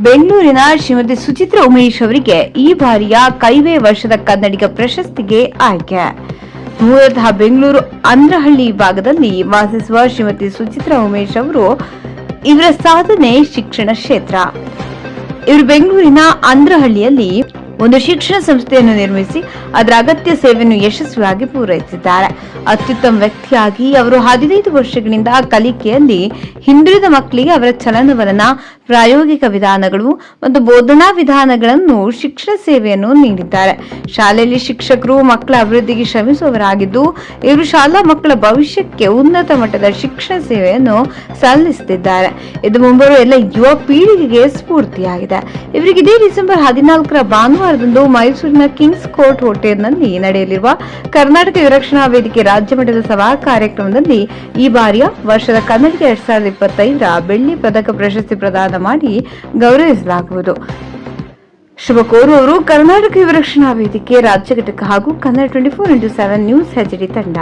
ಬೆಂಗಳೂರಿನ ಶ್ರೀಮತಿ ಸುಚಿತ್ರ ಉಮೇಶ್ ಅವರಿಗೆ ಈ ಬಾರಿಯ ಕೈವೇ ವರ್ಷದ ಕನ್ನಡಿಗ ಪ್ರಶಸ್ತಿಗೆ ಆಯ್ಕೆ. ಮೂಲತಃ ಬೆಂಗಳೂರು ಅಂದ್ರಹಳ್ಳಿ ಭಾಗದಲ್ಲಿ ವಾಸಿಸುವ ಶ್ರೀಮತಿ ಸುಚಿತ್ರ ಉಮೇಶ್ ಅವರು ಇವರ ಸಾಧನೆ ಶಿಕ್ಷಣ ಕ್ಷೇತ್ರ. ಇವರು ಬೆಂಗಳೂರಿನ ಅಂದ್ರಹಳ್ಳಿಯಲ್ಲಿ ಒಂದು ಶಿಕ್ಷಣ ಸಂಸ್ಥೆಯನ್ನು ನಿರ್ಮಿಸಿ ಅದರ ಅಗತ್ಯ ಸೇವೆಯನ್ನು ಯಶಸ್ವಿಯಾಗಿ ಪೂರೈಸಿದ್ದಾರೆ. ಅತ್ಯುತ್ತಮ ವ್ಯಕ್ತಿಯಾಗಿ ಅವರು ಹದಿನೈದು ವರ್ಷಗಳಿಂದ ಕಲಿಕೆಯಲ್ಲಿ ಹಿಂದುಳಿದ ಮಕ್ಕಳಿಗೆ ಅವರ ಚಲನವಲನ, ಪ್ರಾಯೋಗಿಕ ವಿಧಾನಗಳು ಮತ್ತು ಬೋಧನಾ ವಿಧಾನಗಳನ್ನು ಶಿಕ್ಷಣ ಸೇವೆಯನ್ನು ನೀಡಿದ್ದಾರೆ. ಶಾಲೆಯಲ್ಲಿ ಶಿಕ್ಷಕರು ಮಕ್ಕಳ ಅಭಿವೃದ್ಧಿಗೆ ಶ್ರಮಿಸುವವರಾಗಿದ್ದು, ಇವರು ಶಾಲಾ ಮಕ್ಕಳ ಭವಿಷ್ಯಕ್ಕೆ ಉನ್ನತ ಮಟ್ಟದ ಶಿಕ್ಷಣ ಸೇವೆಯನ್ನು ಸಲ್ಲಿಸುತ್ತಿದ್ದಾರೆ. ಇದು ಮುಂಬರುವ ಎಲ್ಲ ಯುವ ಪೀಳಿಗೆಗೆ ಸ್ಫೂರ್ತಿಯಾಗಿದೆ. ಇವರಿಗೆ ಇದೇ ಡಿಸೆಂಬರ್ ಹದಿನಾಲ್ಕರ ಭಾನುವಾರದಂದು ಮೈಸೂರಿನ ಕಿಂಗ್ಸ್ ಕೋರ್ಟ್ ಹೋಟೆಲ್ನಲ್ಲಿ ನಡೆಯಲಿರುವ ಕರ್ನಾಟಕ ವಿರಕ್ಷಣಾ ವೇದಿಕೆ ರಾಜ್ಯ ಮಟ್ಟದ ಸಭಾ ಕಾರ್ಯಕ್ರಮದಲ್ಲಿ ಈ ಬಾರಿಯ ವರ್ಷದ ಕನ್ನಡಿಗ ಎರಡ್ ಸಾವಿರದ ಇಪ್ಪತ್ತೈದರ ಬೆಳ್ಳಿ ಪದಕ ಪ್ರಶಸ್ತಿ ಪ್ರದಾನ ಮಾಡಿ ಗೌರವಿಸಲಾಗುವುದು. ಶುಭ ಕೋರುವವರು ಕರ್ನಾಟಕ ವಿರಕ್ಷಣಾ ವೇದಿಕೆ ರಾಜ್ಯ ಘಟಕ ಹಾಗೂ Kannada twenty four into seven news HD ತಂಡ.